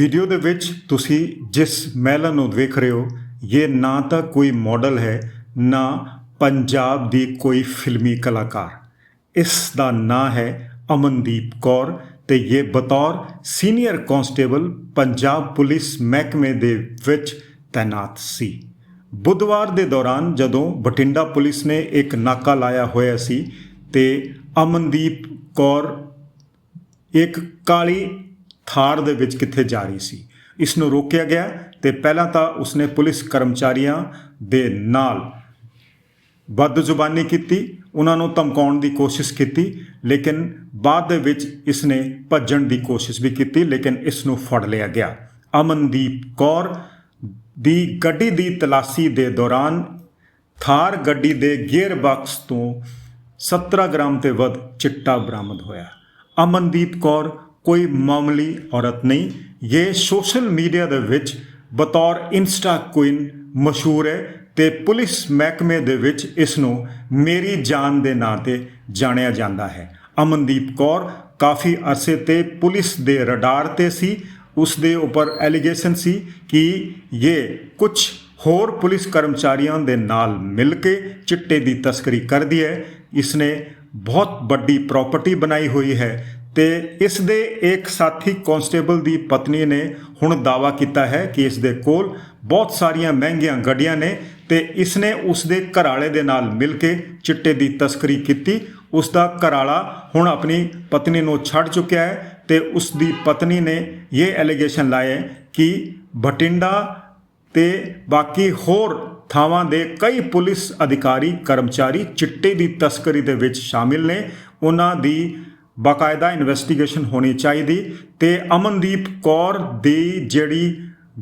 Video ਦੇ ਵਿੱਚ ਤੁਸੀਂ ਜਿਸ ਮਹਿਲਾ ਨੂੰ ਵੇਖ ਰਹੇ ਹੋ, ਇਹ ਨਾ ਤਾਂ ਕੋਈ ਮਾਡਲ ਹੈ, ਨਾ ਪੰਜਾਬ ਦੀ ਕੋਈ ਫਿਲਮੀ ਕਲਾਕਾਰ। ਇਸ ਦਾ ਨਾਂ ਹੈ ਅਮਨਦੀਪ ਕੌਰ ਤੇ ਇਹ ਬਤੌਰ ਸੀਨੀਅਰ ਕਾਂਸਟੇਬਲ ਪੰਜਾਬ ਪੁਲਿਸ ਮਹਿਕਮੇ ਦੇ ਵਿੱਚ ਤਾਇਨਾਤ ਸੀ। ਬੁੱਧਵਾਰ ਦੇ ਦੌਰਾਨ ਜਦੋਂ ਬਠਿੰਡਾ ਪੁਲਿਸ ਨੇ ਇੱਕ ਨਾਕਾ ਲਾਇਆ ਹੋਇਆ ਸੀ ਤੇ ਅਮਨਦੀਪ ਕੌਰ ਇੱਕ ਕਾਲੀ ਥਾਰ ਦੇ ਵਿੱਚ ਕਿੱਥੇ ਜਾ ਰਹੀ ਸੀ। ਇਸ ਨੂੰ ਰੋਕਿਆ ਗਿਆ ਤੇ ਪਹਿਲਾਂ ਤਾਂ ਉਸਨੇ ਪੁਲਿਸ ਕਰਮਚਾਰੀਆਂ ਦੇ ਨਾਲ ਬਦਜ਼ੁਬਾਨੀ ਕੀਤੀ, ਉਹਨਾਂ ਨੂੰ ਧਮਕਾਉਣ ਦੀ ਕੋਸ਼ਿਸ਼ ਕੀਤੀ, ਲੇਕਿਨ ਬਾਅਦ ਦੇ ਵਿੱਚ ਇਸ ਨੇ ਭੱਜਣ ਦੀ ਕੋਸ਼ਿਸ਼ ਵੀ ਕੀਤੀ, ਲੇਕਿਨ ਇਸ ਨੂੰ ਫੜ ਲਿਆ ਗਿਆ। ਅਮਨਦੀਪ ਕੌਰ ਦੀ ਗੱਡੀ ਦੀ ਤਲਾਸ਼ੀ ਦੇ ਦੌਰਾਨ ਥਾਰ ਗੱਡੀ ਦੇ ਗੇਅਰ ਬਾਕਸ ਤੋਂ 17 ਗ੍ਰਾਮ ਤੇ ਵੱਧ ਚਿੱਟਾ ਬਰਾਮਦ ਹੋਇਆ। ਅਮਨਦੀਪ ਕੌਰ ਕੋਈ ਮਾਮੂਲੀ ਔਰਤ ਨਹੀਂ। ਇਹ ਸੋਸ਼ਲ ਮੀਡੀਆ ਦੇ ਵਿੱਚ ਬਤੌਰ ਇੰਸਟਾ ਕੁਇਨ ਮਸ਼ਹੂਰ ਹੈ ਤੇ ਪੁਲਿਸ ਮਹਿਕਮੇ ਦੇ ਵਿੱਚ ਇਸ ਨੂੰ ਮੇਰੀ ਜਾਨ ਦੇ ਨਾਂ ਤੇ ਜਾਣਿਆ ਜਾਂਦਾ ਹੈ। ਅਮਨਦੀਪ ਕੌਰ ਕਾਫੀ ਅਰਸੇ ਤੇ ਪੁਲਿਸ ਦੇ ਰਡਾਰ ਤੇ ਸੀ। ਉਸ ਦੇ ਉੱਪਰ ਐਲੀਗੇਸ਼ਨ ਸੀ ਕਿ ਇਹ ਕੁਝ ਹੋਰ ਪੁਲਿਸ ਕਰਮਚਾਰੀਆਂ ਦੇ ਨਾਲ ਮਿਲ ਕੇ ਚਿੱਟੇ ਦੀ ਤਸਕਰੀ ਕਰਦੀ ਹੈ। ਇਸ ਨੇ ਬਹੁਤ ਵੱਡੀ ਪ੍ਰਾਪਰਟੀ ਬਣਾਈ ਹੋਈ ਹੈ ਤੇ ਇਸ ਦੇ ਇੱਕ ਸਾਥੀ ਕਾਂਸਟੇਬਲ ਦੀ ਪਤਨੀ ਨੇ ਹੁਣ ਦਾਵਾ ਕੀਤਾ ਹੈ ਕਿ ਇਸ ਦੇ ਕੋਲ ਬਹੁਤ ਸਾਰੀਆਂ ਮਹਿੰਗੀਆਂ ਗੱਡੀਆਂ ਨੇ ਤੇ ਇਸ ਨੇ ਉਸ ਦੇ ਘਰਾਲੇ ਦੇ ਨਾਲ ਮਿਲ ਕੇ ਚਿੱਟੇ ਦੀ ਤਸਕਰੀ ਕੀਤੀ। ਉਸ ਦਾ ਘਰਾਲਾ ਹੁਣ ਆਪਣੀ ਪਤਨੀ ਨੂੰ ਛੱਡ ਚੁੱਕਿਆ ਹੈ ਤੇ ਉਸ ਦੀ ਪਤਨੀ ਨੇ ਇਹ ਐਲੀਗੇਸ਼ਨ ਲਾਇਆ ਕਿ ਬਟਿੰਡਾ ਤੇ ਬਾਕੀ ਹੋਰ ਥਾਵਾਂ ਦੇ ਕਈ ਪੁਲਿਸ ਅਧਿਕਾਰੀ, ਕਰਮਚਾਰੀ ਚਿੱਟੇ ਦੀ ਤਸਕਰੀ ਦੇ ਵਿੱਚ ਸ਼ਾਮਿਲ ਨੇ। ਉਹਨਾਂ ਦੀ ਬਾਕਾਇਦਾ ਇਨਵੈਸਟੀਗੇਸ਼ਨ ਹੋਣੀ ਚਾਹੀਦੀ ਤੇ ਅਮਨਦੀਪ ਕੌਰ ਦੀ ਜਿਹੜੀ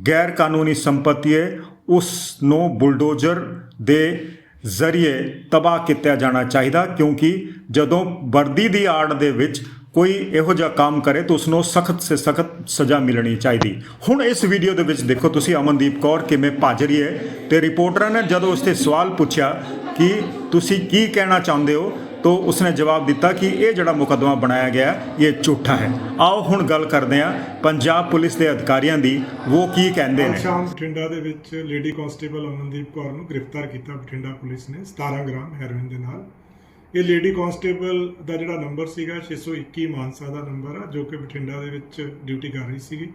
ਗੈਰ ਕਾਨੂੰਨੀ ਸੰਪਤੀ ਹੈ, ਉਸ ਨੂੰ ਬੁਲਡੋਜ਼ਰ ਦੇ ਜ਼ਰੀਏ ਤਬਾਹ ਕੀਤਾ ਜਾਣਾ ਚਾਹੀਦਾ ਕਿਉਂਕਿ ਜਦੋਂ ਵਰਦੀ ਦੀ ਆੜ ਦੇ ਵਿੱਚ ਕੋਈ ਇਹੋ ਜਿਹਾ ਕੰਮ ਕਰੇ ਤਾਂ ਉਸ ਨੂੰ ਸਖਤ ਸੇ ਸਖਤ ਸਜ਼ਾ ਮਿਲਣੀ ਚਾਹੀਦੀ। ਹੁਣ ਇਸ ਵੀਡੀਓ ਦੇ ਵਿੱਚ ਦੇਖੋ ਤੁਸੀਂ ਅਮਨਦੀਪ ਕੌਰ ਕਿਵੇਂ ਭੱਜ ਰਹੀ ਹੈ ਤੇ ਰਿਪੋਰਟਰਾਂ ਨੇ ਜਦੋਂ ਉਸ ਤੇ ਸਵਾਲ ਪੁੱਛਿਆ ਕਿ ਤੁਸੀਂ ਕੀ ਕਹਿਣਾ ਚਾਹੁੰਦੇ ਹੋ ਤਾਂ ਉਸਨੇ ਜਵਾਬ ਦਿੱਤਾ ਕਿ ਇਹ ਜਿਹੜਾ ਮੁਕੱਦਮਾ ਬਣਾਇਆ ਗਿਆ, ਇਹ ਝੂਠਾ ਹੈ। ਆਓ ਹੁਣ ਗੱਲ ਕਰਦੇ ਹਾਂ ਪੰਜਾਬ ਪੁਲਿਸ ਦੇ ਅਧਿਕਾਰੀਆਂ ਦੀ, ਉਹ ਕੀ ਕਹਿੰਦੇ ਨੇ? ਸ਼ਾਮ ਬਠਿੰਡਾ ਦੇ ਵਿੱਚ ਲੇਡੀ ਕਾਂਸਟੇਬਲ ਅਮਨਦੀਪ ਕੌਰ ਨੂੰ ਗ੍ਰਿਫਤਾਰ ਕੀਤਾ ਬਠਿੰਡਾ ਪੁਲਿਸ ਨੇ 17 ਗ੍ਰਾਮ ਹੈਰੋਇਨ ਦੇ ਨਾਲ। ਇਹ ਲੇਡੀ ਕਾਂਸਟੇਬਲ ਦਾ ਜਿਹੜਾ ਨੰਬਰ ਸੀਗਾ 621 ਮਾਨਸਾ ਦਾ ਨੰਬਰ ਆ, ਜੋ ਕਿ ਬਠਿੰਡਾ ਦੇ ਵਿੱਚ ਡਿਊਟੀ ਕਰ ਰਹੀ ਸੀਗੀ।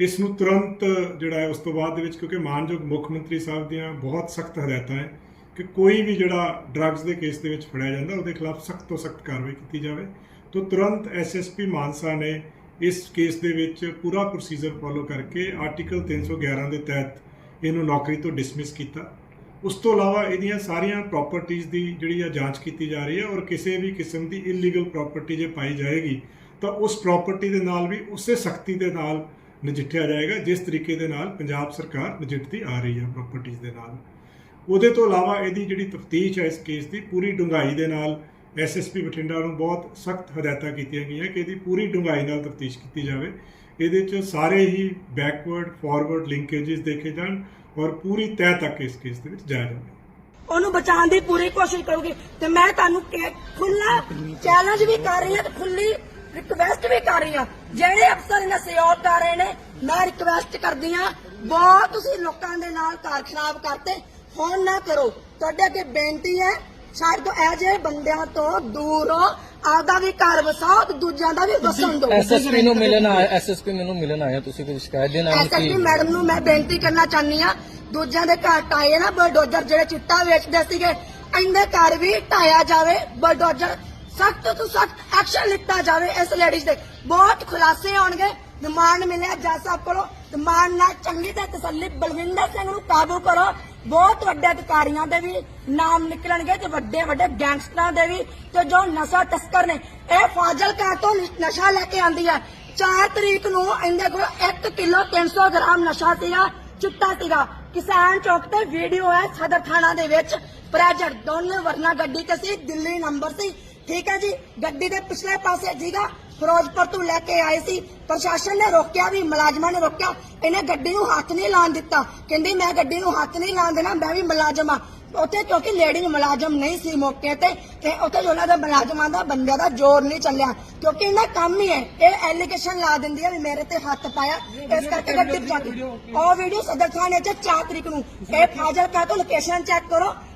ਇਸ ਨੂੰ ਤੁਰੰਤ ਜਿਹੜਾ ਹੈ, ਉਸ ਤੋਂ ਬਾਅਦ ਦੇ ਵਿੱਚ ਕਿਉਂਕਿ ਮਾਨਯੋਗ ਮੁੱਖ ਮੰਤਰੀ ਸਾਹਿਬ ਦੀਆਂ ਬਹੁਤ ਸਖਤ ਹਦਾਇਤਾਂ ਹੈ ਕਿ ਕੋਈ ਵੀ ਜਿਹੜਾ ਡਰੱਗਸ ਦੇ ਕੇਸ ਦੇ ਵਿੱਚ ਫੜਿਆ ਜਾਂਦਾ, ਉਹਦੇ ਖਿਲਾਫ ਸਖਤ ਤੋਂ ਸਖਤ ਕਾਰਵਾਈ ਕੀਤੀ ਜਾਵੇ। ਤੋਂ ਤੁਰੰਤ ਐਸਐਸਪੀ ਮਾਨਸਾ ਨੇ ਇਸ ਕੇਸ ਦੇ ਵਿੱਚ ਪੂਰਾ ਪ੍ਰੋਸੀਜਰ ਫੋਲੋ ਕਰਕੇ ਆਰਟੀਕਲ 311 ਦੇ ਤਹਿਤ ਇਹਨੂੰ ਨੌਕਰੀ ਤੋਂ ਡਿਸਮਿਸ ਕੀਤਾ। ਉਸ ਤੋਂ ਇਲਾਵਾ ਇਹਦੀਆਂ ਸਾਰੀਆਂ ਪ੍ਰਾਪਰਟੀਆਂ ਦੀ ਜਿਹੜੀ ਆ ਜਾਂਚ ਕੀਤੀ ਜਾ ਰਹੀ ਹੈ ਔਰ ਕਿਸੇ ਵੀ ਕਿਸਮ ਦੀ ਇਲੀਗਲ ਪ੍ਰਾਪਰਟੀ ਜੇ ਪਾਈ ਜਾਏਗੀ, ਤਾਂ ਉਸ ਪ੍ਰਾਪਰਟੀ ਦੇ ਨਾਲ ਵੀ ਉਸੇ ਸਖਤੀ ਦੇ ਨਾਲ ਨਜਿੱਠਿਆ ਜਾਏਗਾ, ਜਿਸ ਤਰੀਕੇ ਦੇ ਨਾਲ ਪੰਜਾਬ ਸਰਕਾਰ ਨਜਿੱਠਦੀ ਆ ਰਹੀ ਹੈ ਪ੍ਰਾਪਰਟੀਆਂ ਦੇ ਨਾਲ। ਉਹਦੇ ਤੋਂ ਇਲਾਵਾ ਇਹਦੀ ਜਿਹੜੀ ਤਫਤੀਸ਼ ਹੈ ਇਸ ਕੇਸ ਦੀ, ਪੂਰੀ ਡੂੰਘਾਈ ਦੇ ਨਾਲ ਐਸਐਸਪੀ ਬਠਿੰਡਾ ਨੂੰ ਬਹੁਤ ਸਖਤ ਹਦਾਇਤਾਂ ਕੀਤੀਆਂ ਗਈਆਂ ਕਿ ਇਹਦੀ ਪੂਰੀ ਡੂੰਘਾਈ ਨਾਲ ਤਫਤੀਸ਼ ਕੀਤੀ ਜਾਵੇ। ਇਹਦੇ 'ਚ ਸਾਰੇ ਹੀ ਬੈਕਵਰਡ ਫਾਰਵਰਡ ਲਿੰਕੇजेस ਦੇਖੇ ਜਾਣ ਔਰ ਪੂਰੀ ਤਹਿ ਤੱਕ ਇਸ ਕੇਸ ਦੇ ਵਿੱਚ ਜਾਇਆ ਜਾਵੇ ਉਹਨੂੰ ਬਚਾਉਣ ਦੀ ਪੂਰੀ ਕੋਸ਼ਿਸ਼ ਕਰੂਗੀ ਤੇ ਮੈਂ ਤੁਹਾਨੂੰ ਕਿ- ਖੁੱਲਾ ਚੈਲੰਜ ਵੀ ਕਰ ਰਹੀ ਹਾਂ ਤੇ ਖੁੱਲੀ ਰਿਕਵੈਸਟ ਵੀ ਕਰ ਰਹੀ ਹਾਂ। ਜਿਹੜੇ ਅਫਸਰ ਇਹਨਾਂ ਸਹਿਯੋਗ ਕਰ ਰਹੇ ਨੇ, ਮੈਂ ਰਿਕਵੈਸਟ ਕਰਦੀ ਹਾਂ, ਬਹੁਤ ਤੁਸੀਂ ਲੋਕਾਂ ਦੇ ਨਾਲ ਕਾਰ ਖਰਾਬ ਕਰਤੇ ਫੋਨ ਨਾ ਕਰੋ। ਤੁਹਾਡੇ ਅੱਗੇ ਬੇਨਤੀ ਹੈ ਸਾਡੇ ਤੋਂ ਇਹ ਜਿਹੇ ਬੰਦਿਆਂ ਤੋਂ ਦੂਰ ਹੋ ਆਪਦਾ ਵੀ ਘਰ ਵਸਾਓ ਤੇ ਦੂਜਿਆਂ ਦਾ ਵੀ ਵਸਣ ਦਿਓ। ਐਸਐਸਪੀ ਨੂੰ ਮਿਲਣ ਆਇਆ ਐਸਐਸਪੀ ਮੈਨੂੰ ਮਿਲਣ ਆਇਆ ਤੁਸੀਂ ਕੋਈ ਸ਼ਿਕਾਇਤ ਦੇਣ ਆਏ ਐਸਐਸਪੀ ਕਿ? ਮੈਡਮ ਨੂੰ ਮੈਂ ਬੇਨਤੀ ਕਰਨਾ ਚਾਹਨੀ ਆ ਦੂਜਿਆਂ ਦੇ ਘਰ ਟਾਏ ਨਾ ਬਲਡੋਜ਼ਰ ਜਿਹੜੇ ਚਿੱਟਾ ਵੇਚਦੇ ਸੀਗੇ ਇਹਦੇ ਘਰ ਵੀ ਢਾਇਆ ਜਾਵੇ ਬਲਡੋਜ਼ਰ ਸਖਤ ਤੋਂ ਸਖਤ ਐਕਸ਼ਨ ਲਿੱਤਾ ਜਾਵੇ ਇਸ ਲੇਡੀਜ਼ ਦੇ। ਬਹੁਤ ਖੁਲਾਸੇ ਹੋਣਗੇ ਡਿਮਾਂਡ ਮਿਲਿਆ ਜੱਜ ਸਾਹਿਬ ਕੋਲੋਂ ਨਾਲ ਚੰਗੀ ਤੇ ਤਸੱਲੀ ਬਲਵਿੰਦਰ ਸਿੰਘ ਨੂੰ ਕਾਬੂ ਕਰੋ ਬਹੁਤ ਵੱਡੇ ਅਧਿਕਾਰੀਆਂ ਦੇ ਵੀ ਨਾਮ ਨਿਕਲਣਗੇ ਤੇ ਵੱਡੇ ਵੱਡੇ ਗੈਂਗਸਟਰਾਂ ਦੇ ਵੀ ਤੇ ਜੋ ਨਸ਼ਾ ਤਸਕਰ ਨੇ, ਇਹ ਫਾਜ਼ਿਲਕਾ ਤੋਂ ਨਸ਼ਾ ਲੈ ਕੇ ਆਂਦੀ ਹੈ 4 ਤਰੀਕ ਨੂੰ ਇਹਦੇ ਕੋਲ 1 ਕਿਲੋ 300 ਗ੍ਰਾਮ ਨਸ਼ਾ ਸੀਗਾ, ਚਿੱਟਾ ਸੀਗਾ। ਕਿਸਾਨ ਚੌਕ ਤੇ ਵੀਡੀਓ ਹੈ ਸਦਰ ਥਾਣਾ ਦੇ ਵਿੱਚ। ਪ੍ਰੈਜੈਂਟ ਦੋਨੇ ਵਰਨਾ ਗੱਡੀ ਤੇ ਸੀ, ਦਿੱਲੀ ਨੰਬਰ ਸੀ। ਠੀਕ ਹੈ ਜੀ, ਗੱਡੀ ਦੇ ਪਿਛਲੇ ਪਾਸੇ ਸੀਗਾ। ਫਿਰੋਜ਼ਪੁਰ ਤੋਂ ਲੈ ਕੇ ਆਏ ਸੀ। ਪ੍ਰਸ਼ਾਸਨ ਨੇ ਰੋਕਿਆ ਵੀ, ਮੁਲਾਜ਼ਮਾਂ ਨੇ ਰੋਕਿਆ। ਇਹਨੇ ਗੱਡੀ ਨੂੰ ਹੱਥ ਨਹੀਂ ਲਾਣ ਦਿੱਤਾ। ਕਹਿੰਦੀ, ਮੈਂ ਗੱਡੀ ਨੂੰ ਹੱਥ ਨਹੀਂ ਲਾਣ ਦੇਣਾ, ਮੈਂ ਵੀ ਮੁਲਾਜ਼ਮ ਆ ਉੱਥੇ ਕਿਉਂਕਿ ਲੇਡੀ ਮੁਲਾਜ਼ਮ ਨਹੀਂ ਸੀ ਮੌਕੇ ਤੇ ਤੇ ਉੱਥੇ ਉਹਨਾਂ ਦਾ ਮੁਲਾਜ਼ਮਾਂ ਦਾ ਬੰਦਿਆਂ ਦਾ ਜ਼ੋਰ ਨਹੀਂ ਚੱਲਿਆ। ਕਿਉਂਕਿ ਇਹਨਾਂ ਕੰਮ ਹੀ ਹੈ। ਇਹ ਐਲੀਗੇਸ਼ਨ ਲਾ ਦਿੰਦੀ ਹੈ ਵੀ ਮੇਰੇ ਤੇ ਹੱਥ ਪਾਇਆ। ਇਸ ਕਰਕੇ ਗੱਡੀ ਪਹੁੰਚੀ ਉਹ ਵੀਡੀਓ ਸਦਰ ਥਾਣੇ 'ਚ 4 ਤਰੀਕ ਨੂੰ। ਇਹ ਫਾਜ਼ਿਲਕਾ ਤੋਂ ਲੋਕੇਸ਼ਨ ਚੈੱਕ ਕਰੋ।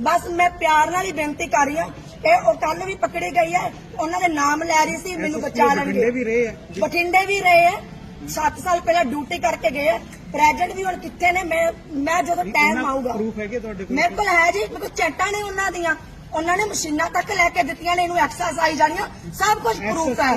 ਬਸ ਮੈਂ ਪਿਆਰ ਨਾਲ ਹੀ ਬੇਨਤੀ ਕਰ ਰਹੀ ਹਾਂ ਇਹ ਉਹ ਕੱਲ ਵੀ ਪਕੜੀ ਗਈ ਹੈ ਉਹਨਾਂ ਦੇ ਨਾਮ ਲੈ ਰਹੀ ਸੀ ਮੈਨੂੰ ਬਚਾ ਲੈਣਗੇ। ਵੀ ਰਹੇ ਬਠਿੰਡੇ ਵੀ ਰਹੇ ਹੈ। 7 ਸਾਲ ਪਹਿਲਾਂ ਡਿਊਟੀ ਕਰਕੇ ਗਏ ਹੈ। ਪ੍ਰੈਜ਼ੈਂਟ ਵੀ ਹੁਣ ਕਿੱਥੇ ਨੇ ਮੈਂ ਮੈਂ ਜਦੋਂ ਟਾਈਮ ਆਊਗਾ। ਪ੍ਰੂਫ ਹੈਗੇ ਤੁਹਾਡੇ ਕੋਲ? ਮੇਰੇ ਕੋਲ ਹੈ ਜੀ ਮੇਰੇ ਕੋਲ ਚੈਟਾਂ ਨੇ ਉਹਨਾਂ ਦੀਆਂ। ਉਹਨਾਂ ਨੇ ਮਸ਼ੀਨਾਂ ਤੱਕ ਲੈ ਕੇ ਦਿੱਤੀਆਂ ਨੇ ਇਹਨੂੰ ਐਕਸਰਸਾਈਜ਼ ਜਾਣੀਆਂ ਸਭ ਕੁਝ ਪ੍ਰੂਫ ਹੈ।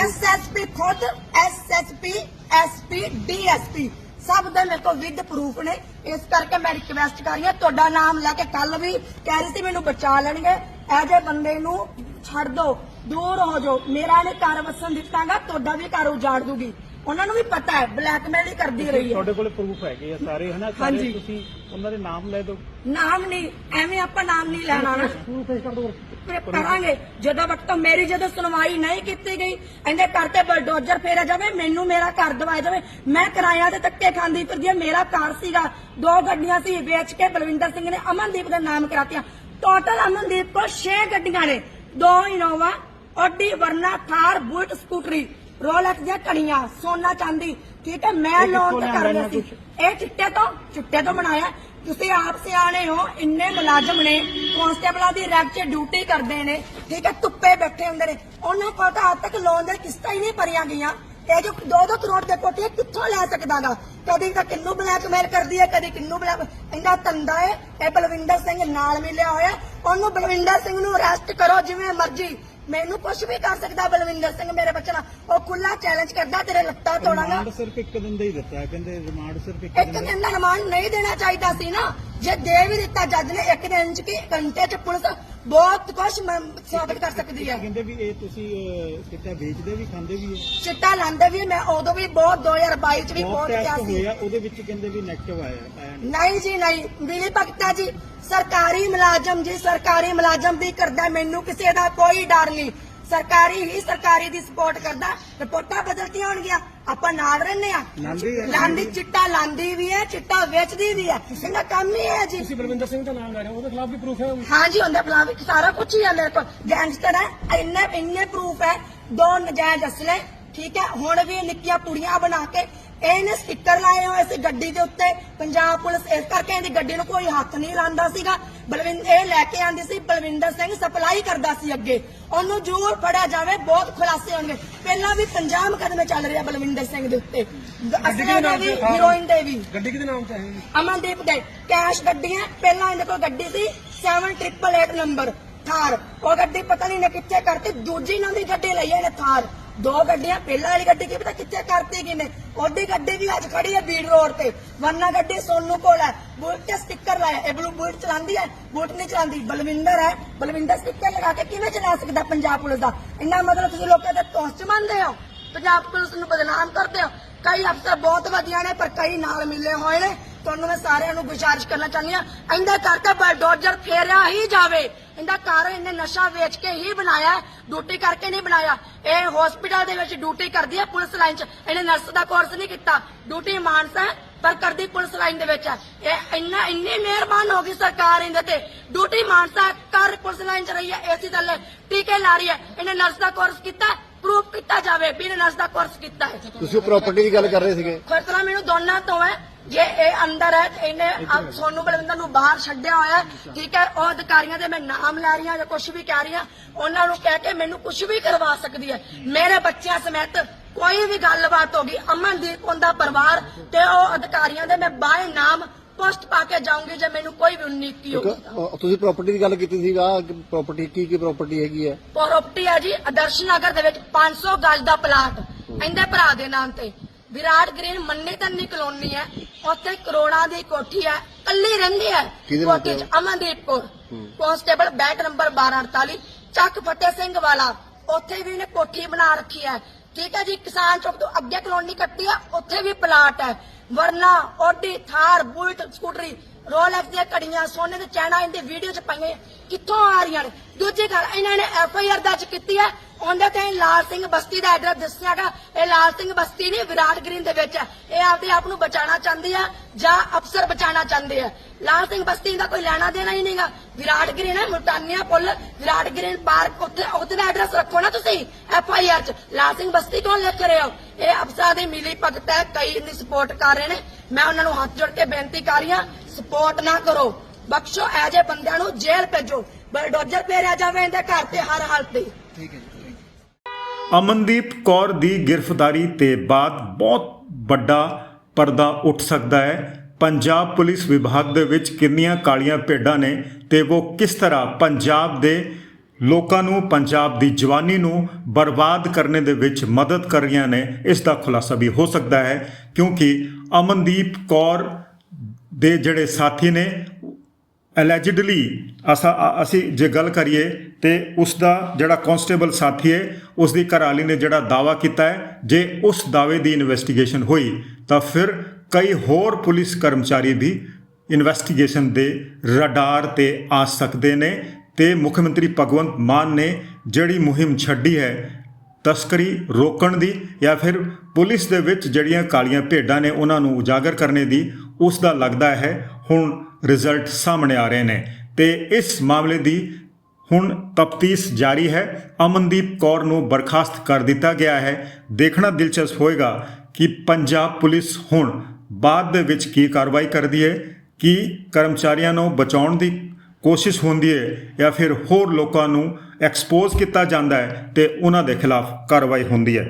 ਐਸਐਸਪੀ ਖੁਦ ਐਸਐਸਪੀ ਐਸਪੀ ਡੀਐਸਪੀ। ਸਭ ਦੇ ਮੇਰੇ ਕੋਲ ਵਿਦ ਪ੍ਰੂਫ ਨੇ। ਇਸ ਕਰਕੇ ਮੈਂ ਰਿਕਵੈਸਟ ਕਰ ਰਹੀ ਹਾਂ, ਤੁਹਾਡਾ ਨਾਮ ਲੈ ਕੇ ਕੱਲ ਵੀ ਕਹਿ ਰਹੀ ਸੀ ਮੈਨੂੰ ਬਚਾ ਲੈਣਗੇ। ਐਜੇ ਬੰਦੇ ਨੂੰ ਛੱਡ ਦਿਓ ਦੂਰ ਹੋ ਜਾਓ। ਮੇਰਾ ਨੇ ਘਰ ਵਸਣ ਦਿੱਤਾਗਾ, ਤੁਹਾਡਾ ਵੀ ਘਰ ਉਜਾੜ ਦੂਗੀ। ਉਹਨਾਂ ਨੂੰ ਵੀ ਪਤਾ ਹੈ ਬਲੈਕਮੇਲ ਹੀ ਕਰਦੀ ਰਹੀ ਹੈ। ਤੁਹਾਡੇ ਕੋਲ ਪ੍ਰੂਫ ਹੈਗੇ ਆ ਸਾਰੇ ਹਨਾ? ਹਾਂਜੀ। ਸਾਰੇ ਤੁਸੀਂ ਉਹਨਾਂ ਦੇ ਨਾਮ ਲੈ ਦਿਓ। ਨਾਮ ਨਹੀਂ ਐਵੇਂ ਆਪਾਂ ਨਾਮ ਨਹੀਂ ਲੈਣਾ ਨਾ। ਫਿਰ ਕਰਾਂਗੇ। ਜਦੋਂ ਵਕਤ ਮੇਰੀ ਜਦੋਂ ਸੁਣਵਾਈ ਨਹੀਂ ਕੀਤੀ ਗਈ ਇਹਦੇ ਕਰਕੇ ਬਲਡੋਜ਼ਰ ਫੇਰਿਆ ਜਾਵੇ ਮੈਨੂੰ ਮੇਰਾ ਘਰ ਦਵਾਇਆ ਜਾਵੇ। ਮੈਂ ਕਿਰਾਇਆ ਤੇ ਧੱਕੇ ਖਾਂਦੀ ਫਿਰਦੀ ਹਾਂ ਮੇਰਾ ਘਰ ਸੀਗਾ। ਦੋ ਗੱਡੀਆਂ ਸੀ ਵੇਚ ਕੇ ਬਲਵਿੰਦਰ ਸਿੰਘ ਨੇ ਅਮਨਦੀਪ ਦਾ ਨਾਮ ਕਰਾਤੀਆਂ। ਟੋਟਲ ਅਮਨਦੀਪ ਕੋਲ 6 ਗੱਡੀਆਂ ਨੇ। ਦੋ Innova Audi Verna Thar Bullet Scooty Rolex ਦੀਆਂ ਕਣੀਆਂ ਸੋਨਾ ਚਾਂਦੀ। ਠੀਕ ਹੈ ਮੈਂ ਲੋਨ ਤੇ ਕਰ ਲਿਆ ਸੀ। ਇਹ ਚਿੱਟੇ ਤੋਂ ਚਿੱਟੇ ਤੋਂ ਬਣਾਇਆ। ਤੁਸੀਂ ਆਪ ਸਿਆਣੇ ਹੋ ਇੰਨੇ ਮੁਲਾਜ਼ਮ ਨੇ। ਕਾਂਸਟੇਬਲਾਂ ਦੀ ਰੈਕ 'ਚ ਡਿਊਟੀ ਕਰਦੇ ਨੇ। ਠੀਕ ਹੈ ਧੁੱਪੇ ਬੈਠੇ ਹੁੰਦੇ ਨੇ। ਉਹਨਾਂ ਕੋਲ ਤਾਂ ਅੱਜ ਤੱਕ ਲੋਨ ਦੇ ਕਿਸ਼ਤਾਂ ਹੀ ਨਹੀਂ ਭਰੀਆਂ ਗਈਆਂ। ਇਹ ਜੋ 2-2 ਕਰੋੜ ਦੇ ਕੋਟੇ ਕਿੱਥੋਂ ਲੈ ਸਕਦਾਗਾ? ਕਦੀ ਤਾਂ ਕਿੰਨੂੰ ਬਲੈਕਮੇਲ ਕਰਦੀ ਹੈ ਕਦੀ ਕਿੰਨੂੰ ਬਲੈਕ ਇੰਨਾ ਤੰਦਾ ਹੈ। ਇਹ ਬਲਵਿੰਦਰ ਸਿੰਘ ਨਾਲ ਮਿਲਿਆ ਹੋਇਆ। ਉਹਨੂੰ ਬਲਵਿੰਦਰ ਸਿੰਘ ਨੂੰ ਅਰੈਸਟ ਕਰੋ ਜਿਵੇਂ ਮਰਜ਼ੀ। ਮੈਨੂੰ ਕੁਝ ਵੀ ਕਰ ਸਕਦਾ ਬਲਵਿੰਦਰ ਸਿੰਘ ਮੇਰੇ ਬੱਚੇ ਨਾਲ। ਉਹ ਖੁੱਲਾ ਚੈਲੰਜ ਕਰਦਾ ਤੇਰੇ ਲੱਤਾਂ ਤੋੜਾਂਗਾ। ਰਿਮਾਂਡ ਸਿਰਫ ਇੱਕ ਦਿਨ ਦਾ ਹੀ ਦਿੱਤਾ ਕਹਿੰਦੇ ਰਿਮਾਂਡ ਸਿਰਫ ਇੱਕ ਦਿਨ ਦਾ ਰਿਮਾਂਡ ਨਹੀਂ ਦੇਣਾ ਚਾਹੀਦਾ ਸੀ ਨਾ। ਜੇ ਦੇ ਵੀ ਦਿੱਤਾ ਜੱਜ ਨੇ ਇੱਕ ਦਿਨ ਚ ਕੀ ਘੰਟੇ ਚ ਪੁਲਿਸ ਬਹੁਤ ਕੁਝ ਸਾਬਤ ਕਰ ਸਕਦੀ ਹੈ ਕਹਿੰਦੇ ਵੀ ਇਹ ਤੁਸੀਂ ਕਿੱਤਾ ਵੇਚਦੇ ਵੀ ਖਾਂਦੇ ਵੀ ਚਿੱਟਾ ਲਾਂਦੇ ਵੀ ਮੈਂ ਉਦੋਂ ਵੀ ਬਹੁਤ 2022 ਚ ਵੀ ਬਹੁਤ ਕਿਹਾ ਸੀ। ਉਹਦੇ ਵਿੱਚ ਕਹਿੰਦੇ ਵੀ ਨੈਗੇਟਿਵ ਆਇਆ ਨਹੀਂ। ਨਹੀਂ ਜੀ ਨਹੀਂ। ਮਿਲੀ ਭਗਤਾ ਜੀ। ਸਰਕਾਰੀ ਮੁਲਾਜ਼ਮ ਜੀ ਸਰਕਾਰੀ ਮੁਲਾਜ਼ਮ ਦੀ ਕਰਦਾ ਮੈਨੂੰ ਕਿਸੇ ਦਾ ਕੋਈ ਡਰ ਨਹੀਂ। ਸਰਕਾਰੀ ਹੀ ਸਰਕਾਰੀ ਦੀ ਸਪੋਰਟ ਕਰਦਾ। ਰਿਪੋਰਟਾਂ ਬਦਲਤੀਆਂ ਹੋਣਗੀਆਂ। ਆਪਾਂ ਨਾਲ ਰਹਿੰਦੇ ਆ ਲਾਂਦੀ ਹੈ। ਲਾਂਦੀ ਚਿੱਟਾ ਲਾਂਦੀ ਵੀ ਹੈ ਚਿੱਟਾ ਵੇਚਦੀ ਵੀ ਹੈ। ਇਹਦਾ ਕੰਮ ਹੀ ਹੈ ਜੀ। ਤੁਸੀਂ ਬਲਵਿੰਦਰ ਸਿੰਘ ਦਾ ਨਾਮ ਲੈ ਰਹੇ ਹੋ ਉਹਦੇ ਖਿਲਾਫ ਵੀ ਪ੍ਰੂਫ ਹੈ ਹਾਂ ਜੀ ਉਹਦੇ ਖਿਲਾਫ ਇੱਕ ਸਾਰਾ ਕੁਝ ਹੀ ਹੈ ਮੇਰੇ ਕੋਲ। ਗੈਂਗਸਟਰ ਹੈ ਇੰਨੇ ਇੰਨੇ ਪ੍ਰੂਫ ਹੈ। ਦੋ ਨਜਾਇਜ਼ ਅਸਲੇ ਠੀਕ ਹੈ? ਹੁਣ ਵੀ ਨਿੱਕੀਆਂ ਪੁੜੀਆਂ ਬਣਾ ਕੇ ਇਹਨੇ ਸਟicker ਲਾਏ ਹੋਏ ਸੀ ਗੱਡੀ ਦੇ ਉੱਤੇ। ਪੰਜਾਬ ਪੁਲਿਸ ਇਸ ਕਰਕੇ ਇਹਦੀ ਗੱਡੀ ਨੂੰ ਕੋਈ ਹੱਥ ਨਹੀਂ ਲਾਉਂਦਾ ਸੀਗਾ। ਬਲਵਿੰਦਰ ਇਹ ਲੈ ਕੇ ਆਂਦੀ ਸੀ ਬਲਵਿੰਦਰ ਸਿੰਘ ਸਪਲਾਈ ਕਰਦਾ ਸੀ ਅੱਗੇ। ਉਹਨੂੰ ਜ਼ਰੂਰ ਫੜਿਆ ਜਾਵੇ ਬਹੁਤ ਖੁਲਾਸੇ ਹੋਣਗੇ। ਪਹਿਲਾਂ ਵੀ 50 ਮੁਕੱਦਮੇ ਚੱਲ ਰਹੇ ਬਲਵਿੰਦਰ ਸਿੰਘ ਦੇ ਉੱਤੇ। ਅਸਲੇ ਦੇ ਵੀ ਹੀਰੋਇਨ ਦੇ ਵੀ। ਗੱਡੀ ਕਿਹਦੇ ਨਾਮ ਤੇ ਹੈ ਅਮਨਦੀਪ ਦੇ। ਕੈਸ਼ ਗੱਡੀਆਂ ਪਹਿਲਾਂ ਇਹਦੇ ਕੋਲ ਗੱਡੀ ਸੀ 7888 ਨੰਬਰ ਥਾਰ। ਉਹ ਗੱਡੀ ਪਤਾ ਨਹੀਂ ਨੇ ਕਿੱਥੇ ਕਰਤੀ ਦੂਜੀ ਨਾਂ ਦੀ ਗੱਡੀ ਲਈ ਇਹਨੇ ਥਾਰ। ਦੋ ਗੱਡੀਆਂ, ਪਹਿਲਾਂ ਵਾਲੀ ਗੱਡੀ ਕੀ ਪਤਾ ਕਿੱਥੇ ਕਰਤੀ ਕਿਨੇ। ਉਹਦੀ ਗੱਡੀ ਵੀ ਅੱਜ ਖੜੀ ਹੈ ਬੀੜ ਰੋਡ ਤੇ। ਵਰਨਾ ਗੱਡੀ ਸੋਨੂ ਕੋਲ ਹੈ। ਬੁਲਟ ਤੇ ਸਟicker ਲਾਇਆ। ਇਹ ਬਲੂ ਬੁਲਟ ਚਲਾਉਂਦੀ ਹੈ? ਬੁਲਟ ਨਹੀਂ ਚਲਾਉਂਦੀ। ਬਲਵਿੰਦਰ ਹੈ। ਬਲਵਿੰਦਰ ਸਟicker ਲਗਾ ਕੇ ਕਿਵੇਂ ਚਲਾ ਸਕਦਾ ਪੰਜਾਬ ਪੁਲਿਸ ਦਾ? ਇੰਨਾ ਮਤਲਬ ਤੁਸੀਂ ਲੋਕਾਂ ਤੇ ਤੋਸ ਮੰਨਦੇ ਹੋ? ਪੰਜਾਬ ਪੁਲਿਸ ਨੂੰ ਬਦਨਾਮ ਕਰਦੇ ਹੋ? ਕਈ ਅਫਸਰ ਬਹੁਤ ਵਧੀਆ ਨੇ, ਪਰ ਕਈ ਨਾਲ ਮਿਲੇ ਹੋਏ ਨੇ। ਤੁਹਾਨੂੰ ਮੈਂ ਸਾਰਿਆਂ ਨੂੰ ਗੁਜ਼ਾਰਿਸ਼ ਕਰਨਾ ਚਾਹੁੰਦੀ ਹਾਂ। ਇਹਦੇ ਕਰਕੇ ਬਲਡੋਜ਼ਰ ਫੇਰਿਆ ਹੀ ਜਾਵੇ। ਇਹਦਾ ਘਰ ਇਹਨੇ ਨਸ਼ਾ ਵੇਚ ਕੇ ਹੀ ਬਣਾਇਆ ਡਿਊਟੀ ਕਰਕੇ ਨਹੀਂ ਬਣਾਇਆ। ਇਹ ਹਸਪੀਟਲ ਦੇ ਵਿੱਚ ਡਿਊਟੀ ਕਰਦੀ ਹੈ ਪੁਲਿਸ ਲਾਈਨ 'ਚ। ਇਹਨੇ ਨਰਸ ਦਾ ਕੋਰਸ ਨਹੀਂ ਕੀਤਾ। ਡਿਊਟੀ ਮਾਨਸਾ ਪਰ ਕਰਦੀ ਪੁਲਿਸ ਲਾਈਨ ਦੇ ਵਿੱਚ ਹੈ। ਇਹ ਇੰਨਾ ਇੰਨੀ ਮਿਹਰਬਾਨ ਹੋ ਗਈ ਸਰਕਾਰ ਇਹਦੇ ਤੇ। ਡਿਊਟੀ ਮਾਨਸਾ ਹੈ, ਕਰ ਪੁਲਿਸ ਲਾਈਨ 'ਚ ਰਹੀ ਹੈ ਏਸੀ ਥੱਲੇ ਟੀਕੇ ਲਾ ਰਹੀ ਹੈ। ਇਹਨੇ ਨਰਸ ਦਾ ਕੋਰਸ ਕੀਤਾ। ਪ੍ਰੂਫ ਕੀਤਾ ਜਾਵੇ ਨਰਸ ਦਾ ਕੋਰਸ ਕੀਤਾ ਹੈ। ਤੁਸੀਂ ਪ੍ਰਾਪਰਟੀ ਦੀ ਗੱਲ ਕਰ ਰਹੇ ਸੀਗੇ। ਖਤਰਾ ਮੈਨੂੰ ਦੋਨਾਂ ਤੋਂ ਹੈ ਜੇ ਇਹ ਅੰਦਰ ਹੈ ਤੇ ਇਹਨੇ ਆਪ ਸੋਨੂੰ ਬਲਵਿੰਦਰ ਨੂੰ ਬਾਹਰ ਛੱਡਿਆ ਹੋਇਆ ਹੈ, ਠੀਕ ਹੈ ਉਹ ਅਧਿਕਾਰੀਆਂ ਦੇ ਮੈਂ ਨਾਮ ਲੈ ਰਹੀ ਹਾਂ ਜਾਂ ਕੁਝ ਵੀ ਕਹਿ ਰਹੀ ਹਾਂ ਉਹਨਾਂ ਨੂੰ ਕਹਿ ਕੇ ਮੈਨੂੰ ਕੁਝ ਵੀ ਕਰਵਾ ਸਕਦੀ ਹੈ। ਮੇਰੇ ਬੱਚਿਆਂ ਸਮੇਤ ਕੋਈ ਵੀ ਗੱਲਬਾਤ ਹੋ ਗਈ ਅਮਨਦੀਪ ਉਹਦਾ ਪਰਿਵਾਰ ਤੇ ਉਹ ਅਧਿਕਾਰੀਆਂ ਦੇ ਮੈਂ ਬਾਏ ਨਾਮ ਪੋਸਟ ਪਾ ਕੇ ਜਾਊਂਗੀ ਜੇ ਮੈਨੂੰ ਕੋਈ ਵੀ ਇੱਕ, ਹੋਗੀ ਅ, ਤੁਸੀਂ ਪ੍ਰਾਪਰਟੀ ਦੀ ਗੱਲ ਕੀਤੀ ਸੀਗਾ ਪ੍ਰਾਪਰਟੀ ਕੀ ਕੀ ਪ੍ਰਾਪਰਟੀ ਹੈਗੀ ਹੈ? ਪ੍ਰਾਪਰਟੀ ਹੈ ਜੀ ਆਦਰਸ਼ ਨਗਰ ਦੇ ਵਿੱਚ 500 ਗਜ ਦਾ ਪਲਾਟ ਇਹਦੇ ਭਰਾ ਦੇ ਨਾਮ ਤੇ। ਵਿਰਾਟ ਗ੍ਰੀਨ ਮੰਨੀ ਤੰਨੀ ਕਲੋਨੀ ਹੈ ਉੱਥੇ ਕਰੋੜਾਂ ਦੀ ਕੋਠੀ ਹੈ ਕੱਲੀ ਰਹਿੰਦੀ ਹੈ। ਕਿਹਦੇ ਕੋਠੀ ਤੇ? ਚ Amandeep Kaur. Constable belt number 1248 Chak Fateh Singh ਵਾਲਾ। ਉੱਥੇ ਵੀ ਇਹਨੇ ਕੋਠੀ ਬਣਾ ਰੱਖੀ ਹੈ। ਠੀਕ ਹੈ ਜੀ, ਕਿਸਾਨ ਚੌਕ ਤੋਂ ਅੱਗੇ ਕਲੋਨੀ ਕੱਟੀ ਆ, ਉੱਥੇ ਵੀ ਪਲਾਟ ਹੈ। Verna, Audi, Thar, Bullet, Scooty, Rolex ਦੀਆਂ ਘੜੀਆਂ, ਸੋਨੇ ਦੇ ਚੈਨਾ, ਇਹਦੀ ਵੀਡੀਓ ਚ ਪਾਈਆਂ ਕਿੱਥੋਂ ਆ ਰਹੀਆਂ ਨੇ? ਦੂਜੀ ਗੱਲ, ਇਹਨਾਂ ਨੇ ਐਫ ਆਈ ਆਰ ਦਰਜ ਕੀਤੀ ਹੈ। ਉਹਦੇ ਤੇ ਲਾਲ ਸਿੰਘ ਬਸਤੀ ਦਾ ਐਡਰੈਸ ਦੱਸਿਆਗਾ ਇਹ ਲਾਲ ਸਿੰਘ ਬਸਤੀ ਨਹੀਂ, ਵਿਰਾਟ ਗ੍ਰੀਨ ਦੇ ਵਿੱਚ ਹੈ। ਇਹ ਆਪਦੇ ਆਪ ਨੂੰ ਬਚਾਉਣਾ ਚਾਹੁੰਦੀ ਆ ਜਾਂ ਅਫਸਰ ਬਚਾਉਣਾ ਚਾਹੁੰਦੇ ਆ। ਲਾਲ ਸਿੰਘ ਬਸਤੀ ਦਾ ਕੋਈ ਲੈਣਾ ਦੇਣਾ ਹੀ ਨਹੀਂਗਾ। ਵਿਰਾਟ ਗ੍ਰੀਨ ਹੈ, ਮੁਲਤਾਨੀਆ ਪੁੱਲ, ਵਿਰਾਟ ਗ੍ਰੀਨ ਪਾਰਕ, ਉੱਥੇ ਉਹਦੇ ਐਡਰੈਸ ਰੱਖੋ ਨਾ ਤੁਸੀਂ ਐਫ ਆਈ ਆਰ ਚ। ਲਾਲ ਸਿੰਘ ਬਸਤੀ ਕੌਣ ਲਿਖ ਰਹੇ ਹੋ। ਇਹ ਅਫਸਰਾਂ ਦੀ ਮਿਲੀ ਭਗਤ ਹੈ, ਕਈ ਇਹਦੀ ਸਪੋਰਟ ਕਰ ਰਹੇ ਨੇ। ਮੈਂ ਉਹਨਾਂ ਨੂੰ ਹੱਥ ਜੋੜ ਕੇ ਬੇਨਤੀ ਕਰ ਰਹੀ ਹਾਂ ਸਪੋਰਟ ਨਾ ਕਰੋ। ਬਖਸ਼ੋ ਐਜੇ ਬੰਦਿਆਂ ਨੂੰ ਜੇਲ੍ਹ ਭੇਜੋ। ਬਲਡੋਜ਼ਰ ਭੇਜਿਆ ਜਾਵੇ ਇਹਦੇ ਘਰ ਤੇ ਹਰ ਹਾਲਤ ਤੇ ਅਮਨਦੀਪ ਕੌਰ ਦੀ ਗ੍ਰਿਫਤਾਰੀ ਤੇ ਬਾਅਦ ਬਹੁਤ ਵੱਡਾ ਪਰਦਾ ਉੱਠ ਸਕਦਾ ਹੈ। ਪੰਜਾਬ ਪੁਲਿਸ ਵਿਭਾਗ ਦੇ ਵਿੱਚ ਕਿੰਨੀਆਂ ਕਾਲੀਆਂ ਭੇਡਾਂ ਨੇ ਤੇ ਉਹ ਕਿਸ ਤਰ੍ਹਾਂ ਪੰਜਾਬ ਦੇ ਲੋਕਾਂ ਨੂੰ, ਪੰਜਾਬ ਦੀ ਜਵਾਨੀ ਨੂੰ ਬਰਬਾਦ ਕਰਨ ਦੇ ਵਿੱਚ ਮਦਦ ਕਰ ਰਹੀਆਂ ਨੇ, ਇਸ ਦਾ ਖੁਲਾਸਾ ਵੀ ਹੋ ਸਕਦਾ ਹੈ। ਕਿਉਂਕਿ ਅਮਨਦੀਪ ਕੌਰ ਦੇ ਜਿਹੜੇ ਸਾਥੀ ਨੇ ਅਲੈਜਿਡਲੀ ਅਸਾ ਅਸੀਂ ਜੇ ਗੱਲ ਕਰੀਏ ਤੇ ਉਸ ਦਾ ਜਿਹੜਾ ਕਾਂਸਟੇਬਲ ਸਾਥੀ ਹੈ, ਉਸ ਦੀ ਘਰਵਾਲੀ ਨੇ ਜਿਹੜਾ ਦਾਵਾ ਕੀਤਾ ਹੈ, ਜੇ ਉਸ ਦਾਅਵੇ ਦੀ ਇਨਵੈਸਟੀਗੇਸ਼ਨ ਹੋਈ, ਤਾਂ ਫਿਰ ਕਈ ਹੋਰ ਪੁਲਿਸ ਕਰਮਚਾਰੀ ਵੀ ਇਨਵੈਸਟੀਗੇਸ਼ਨ ਦੇ ਰਡਾਰ ਤੇ ਆ ਸਕਦੇ ਨੇ ਤੇ ਮੁੱਖ ਮੰਤਰੀ ਭਗਵੰਤ ਮਾਨ ਨੇ ਜਿਹੜੀ ਮੁਹਿੰਮ ਛੱਡੀ ਹੈ, ਤਸਕਰੀ ਰੋਕਣ ਦੀ ਜਾਂ ਫਿਰ ਪੁਲਿਸ ਦੇ ਵਿੱਚ ਜਿਹੜੀਆਂ ਕਾਲੀਆਂ ਭੇਡਾਂ ਨੇ ਉਹਨਾਂ ਨੂੰ ਉਜਾਗਰ ਕਰਨੇ ਦੀ, ਉਸ ਦਾ ਲੱਗਦਾ ਹੈ, ਹੁਣ ਰਿਜ਼ਲਟ ਸਾਹਮਣੇ ਆ ਰਹੇ ਨੇ। ਤੇ ਇਸ ਮਾਮਲੇ ਦੀ ਹੁਣ ਤਫਤੀਸ਼ ਜਾਰੀ ਹੈ। ਅਮਨਦੀਪ ਕੌਰ ਨੂੰ ਬਰਖਾਸਤ ਕਰ ਦਿੱਤਾ ਗਿਆ ਹੈ। ਦੇਖਣਾ ਦਿਲਚਸਪ ਹੋਏਗਾ ਕਿ ਪੰਜਾਬ ਪੁਲਿਸ ਹੁਣ ਬਾਅਦ ਦੇ ਵਿੱਚ ਕੀ ਕਾਰਵਾਈ ਕਰਦੀ ਹੈ, ਕਿ ਕਰਮਚਾਰੀਆਂ ਨੂੰ ਬਚਾਉਣ ਦੀ ਕੋਸ਼ਿਸ਼ ਹੁੰਦੀ ਹੈ ਜਾਂ ਫਿਰ ਹੋਰ ਲੋਕਾਂ ਨੂੰ ਐਕਸਪੋਜ਼ ਕੀਤਾ ਜਾਂਦਾ ਹੈ ਤੇ ਉਹਨਾਂ ਦੇ ਖਿਲਾਫ ਕਾਰਵਾਈ ਹੁੰਦੀ ਹੈ।